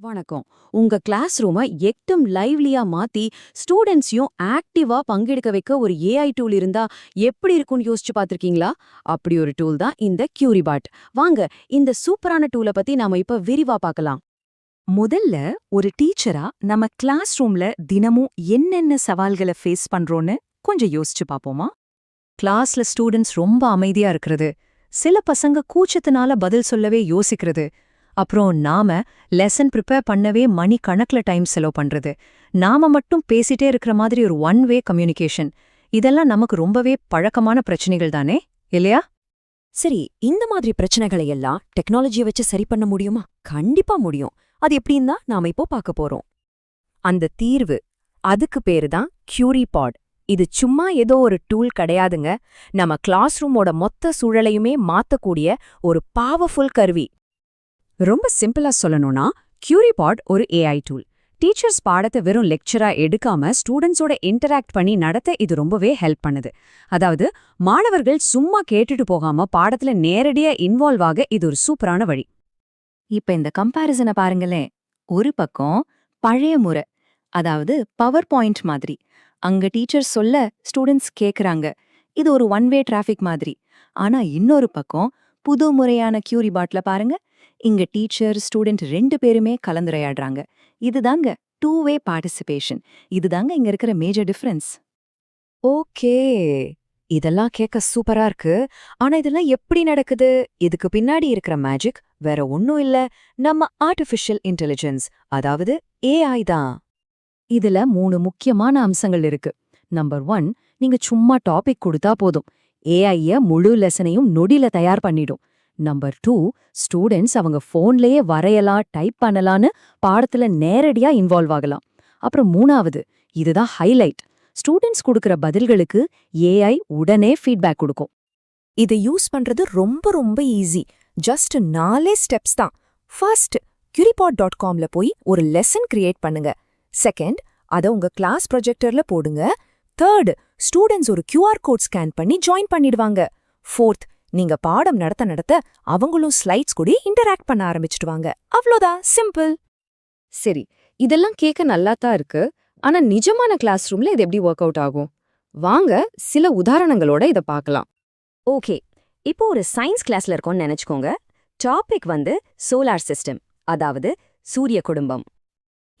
வணக்கம். உங்க கிளாஸ் ரூமை எட்டும் லைவ்லியா மாத்தி ஸ்டூடெண்ட்ஸையும் ஆக்டிவா பங்கெடுக்க வைக்க ஒரு ஏஐ டூல் இருந்தா எப்படி இருக்கும்னு யோசிச்சு பார்த்துருக்கீங்களா? அப்படி ஒரு டூல் தான் இந்த கியூரிபாட் வாங்க இந்த சூப்பரான டூலை பத்தி நாம இப்ப விரிவா பார்க்கலாம். முதல்ல ஒரு டீச்சரா நம்ம கிளாஸ் ரூம்ல தினமும் என்னென்ன சவால்களை ஃபேஸ் பண்றோம்னு கொஞ்சம் யோசிச்சு பாப்போமா கிளாஸ்ல ஸ்டூடெண்ட்ஸ் ரொம்ப அமைதியா இருக்கிறது. சில பசங்க கூச்சத்தினால பதில் சொல்லவே யோசிக்கிறது. அப்புறம் நாம லெசன் ப்ரிப்பேர் பண்ணவே மணி கணக்குல டைம் செலவு பண்றது. நாம மட்டும் பேசிட்டே இருக்கிற மாதிரி ஒரு ஒன் வே கம்யூனிகேஷன் இதெல்லாம் நமக்கு ரொம்பவே பழக்கமான பிரச்சனைகள் தானே இல்லையா? சரி இந்த மாதிரி பிரச்சனைகளை எல்லாம் டெக்னாலஜியை வச்சு சரி பண்ண முடியுமா? கண்டிப்பா முடியும். அது எப்படின்னு தான் நாம இப்போ பார்க்க போறோம். அந்த தீர்வு அதுக்கு பேரு தான் கியூரிபாட் இது சும்மா ஏதோ ஒரு டூல் கிடையாதுங்க. நம்ம கிளாஸ் ரூமோட மொத்த சூழலையுமே மாத்தக்கூடிய ஒரு பவர்ஃபுல் கருவி. ரொம்ப சிம்பிளா சொல்லணும்னா கியூரிபாட் ஒரு ஏஐ டூல் டீச்சர்ஸ் பாடத்தை வெறும் லெக்சரா எடுக்காம ஸ்டூடெண்ட்ஸோட இன்டராக்ட் பண்ணி நடத்த இது ரொம்பவே ஹெல்ப் பண்ணுது. அதாவது மாணவர்கள் சும்மா கேட்டுட்டு போகாம பாடத்துல நேரடியா இன்வால்வ் ஆக இது ஒரு சூப்பரான வழி. இப்ப இந்த கம்பாரிசனை பாருங்களேன். ஒரு பக்கம் பழைய முறை அதாவது பவர் பாயிண்ட் மாதிரி. அங்க டீச்சர் சொல்ல ஸ்டூடெண்ட்ஸ் கேக்குறாங்க. இது ஒரு ஒன் வே டிராஃபிக் மாதிரி. ஆனா இன்னொரு பக்கம் புது முறையான கியூரி பாட்ல பாருங்க இங்க டீச்சர் ஸ்டூடெண்ட் ரெண்டு பேருமே கலந்துரையாடுறாங்க. இதுதாங்க டூ வே பார்ட்டிசிபேஷன். இதுதாங்க இங்க இருக்கிற மேஜர் டிஃபரன்ஸ். ஓகே. இதெல்லாம் கேட்க சூப்பரா இருக்கு. ஆனா இதெல்லாம் எப்படி நடக்குது? இதுக்கு பின்னாடி இருக்கிற மேஜிக் வேற ஒன்னும் இல்ல. நம்ம ஆர்டிஃபிஷியல் இன்டெலிஜென்ஸ் அதாவது ஏஐ தான். இதுல மூணு முக்கியமான அம்சங்கள் இருக்கு. நம்பர் ஒன் நீங்க சும்மா டாபிக் கொடுத்தா போதும். ஏஐய முழு லெசனையும் நொடியில தயார் பண்ணிடும். நம்பர் டூ ஸ்டூடெண்ட்ஸ் அவங்க ஃபோன்லயே வரையலாம் டைப் பண்ணலான்னு பாடத்துல நேரடியா இன்வால்வ் ஆகலாம். அப்புறம் மூணாவது இதுதான் ஹைலைட் ஸ்டூடெண்ட்ஸ் கொடுக்குற பதில்களுக்கு ஏஐ உடனே ஃபீட்பேக் கொடுக்கும். இதை யூஸ் பண்றது ரொம்ப ரொம்ப ஈஸி ஜஸ்ட் நாலே ஸ்டெப்ஸ் தான். ஃபர்ஸ்ட் கியூரிபாட் டாட் காம்ல போய் ஒரு லெசன் கிரியேட் பண்ணுங்க. செகண்ட் அதை உங்க கிளாஸ் ப்ரொஜெக்டர்ல போடுங்க. தேர்ட் ஸ்டூடெண்ட்ஸ் ஒரு கியூஆர் கோட் ஸ்கேன் பண்ணி ஜாயின் பண்ணிடுவாங்க. ஃபோர்த் நீங்க பாடம் நடத்த நடத்த அவங்களும் ஸ்லைட்ஸ் கூட இன்டராக்ட் பண்ண ஆரம்பிச்சிடுவாங்க. அவ்வளோதான் சிம்பிள். சரி இதெல்லாம் கேட்க நல்லா தான் இருக்கு. ஆனா நிஜமான கிளாஸ் ரூம்ல இது எப்படி ஒர்க் அவுட் ஆகும்? வாங்க சில உதாரணங்களோட இத பார்க்கலாம். ஓகே இப்போ ஒரு சயின்ஸ் கிளாஸ்ல இருக்கோம்னு நினைச்சுக்கோங்க. டாபிக் வந்து சோலார் சிஸ்டம் அதாவது சூரிய குடும்பம்.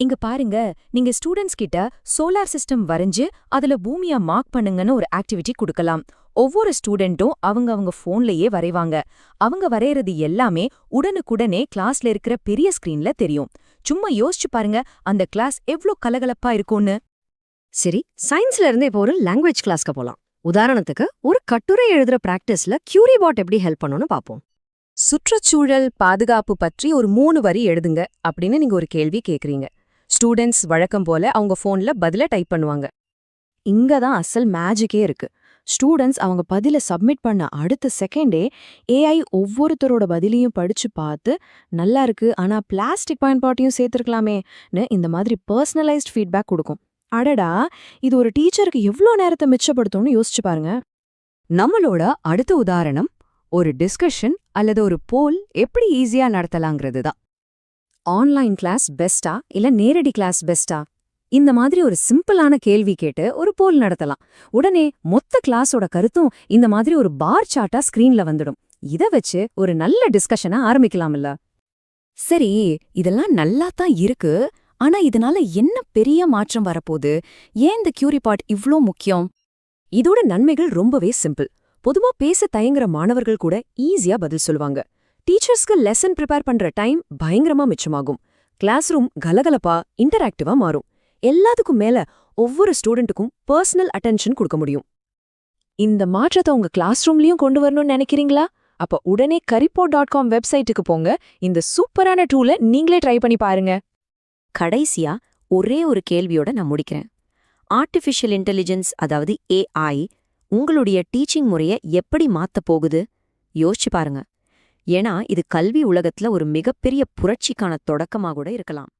இங்க பாருங்க நீங்க ஸ்டூடெண்ட்ஸ் கிட்ட சோலார் சிஸ்டம் வரைஞ்சு அதுல பூமியா மார்க் பண்ணுங்கன்னு ஒரு ஆக்டிவிட்டி கொடுக்கலாம். ஒவ்வொரு ஸ்டூடெண்ட்டும் அவங்க அவங்க போன்லயே வரைவாங்க. அவங்க வரையறது எல்லாமே உடனுக்குடனே கிளாஸ்ல இருக்கிற பெரிய ஸ்கிரீன்ல தெரியும். சும்மா யோசிச்சு பாருங்க அந்த கிளாஸ் எவ்ளோ கலகலப்பா இருக்கும்னு. சரி சயின்ஸ்ல இருந்து இப்போ ஒரு லாங்குவேஜ் கிளாஸ்க்கு போலாம். உதாரணத்துக்கு ஒரு கட்டுரை எழுதுற பிராக்டிஸ்ல கியூரிபாட் எப்படி ஹெல்ப் பண்ணும்னு பாப்போம் சுற்றுச்சூழல் பாதுகாப்பு பற்றி ஒரு மூணு வரி எழுதுங்க அப்படின்னு நீங்க ஒரு கேள்வி கேக்குறீங்க. ஸ்டூடெண்ட்ஸ் வழக்கம் போல அவங்க போன்ல பதில டைப் பண்ணுவாங்க. இங்க தான் அசல் மேஜிக்கே இருக்கு. ஸ்டூடெண்ட்ஸ் அவங்க பதில சப்மிட் பண்ண அடுத்த செகண்டே ஏஐ ஒவ்வொருத்தரோட பதிலையும் படிச்சு பார்த்து நல்லா இருக்கு. ஆனா பிளாஸ்டிக் பயன்பாட்டையும் சேர்த்திருக்கலாமேன்னு இந்த மாதிரி பர்சனலைஸ்ட் ஃபீட்பேக் கொடுக்கும். அடடா! இது ஒரு டீச்சருக்கு எவ்ளோ நேரத்தை மிச்சப்படுத்தும்னு யோசிச்சு பாருங்க. நம்மளோட அடுத்த உதாரணம் ஒரு டிஸ்கஷன் அல்லது ஒரு போல் எப்படி ஈஸியா நடத்தலாங்கிறது தான். ஆன்லைன் கிளாஸ் பெஸ்டா இல்ல நேரடி கிளாஸ் பெஸ்டா இந்த மாதிரி ஒரு சிம்பிளான கேள்வி கேட்டு ஒரு போல் நடத்தலாம். உடனே மொத்த கிளாஸோட கருத்தும் இந்த மாதிரி ஒரு பார் சார்ட்டா ஸ்கிரீன்ல வந்துடும். இத வச்சு ஒரு நல்ல டிஸ்கஷனை ஆரம்பிக்கலாம்ல. சரி இதெல்லாம் நல்லா தான் இருக்கு. ஆனா இதனால என்ன பெரிய மாற்றம் வரப்போகுது? ஏன் இந்த கியூரிபாட் இவ்ளோ முக்கியம்? இதோட நன்மைகள் ரொம்பவே சிம்பிள். பொதுவா பேச தயங்குற மாணவர்கள் கூட ஈஸியா பதில் சொல்லுவாங்க. டீச்சர்ஸ்க்கு லெசன் ப்ரிப்பேர் பண்ற டைம் பயங்கரமா மிச்சமாகும். கிளாஸ் ரூம் கலகலப்பா இன்டராக்டிவா மாறும். எல்லாத்துக்கும் மேல ஒவ்வொரு ஸ்டூடெண்ட்டுக்கும் பர்சனல் அட்டென்ஷன் கொடுக்க முடியும். இந்த மாற்றத்தை உங்க கிளாஸ் ரூம்லயும் கொண்டு வரணும்னு நினைக்கிறீங்களா? அப்ப உடனே கரிப்போ டாட் காம் வெப்சைட்டுக்கு போங்க. இந்த சூப்பரான டூலை நீங்களே ட்ரை பண்ணி பாருங்க. கடைசியா ஒரே ஒரு கேள்வியோட நான் முடிக்கிறேன். ஆர்டிஃபிஷியல் இன்டெலிஜென்ஸ் அதாவது ஏஐ உங்களுடைய டீச்சிங் முறைய எப்படி மாத்தப் போகுது? யோசிச்சு பாருங்க. ஏன்னா இது கல்வி உலகத்துல ஒரு மிகப்பெரிய புரட்சிக்கான தொடக்கமா கூட இருக்கலாம்.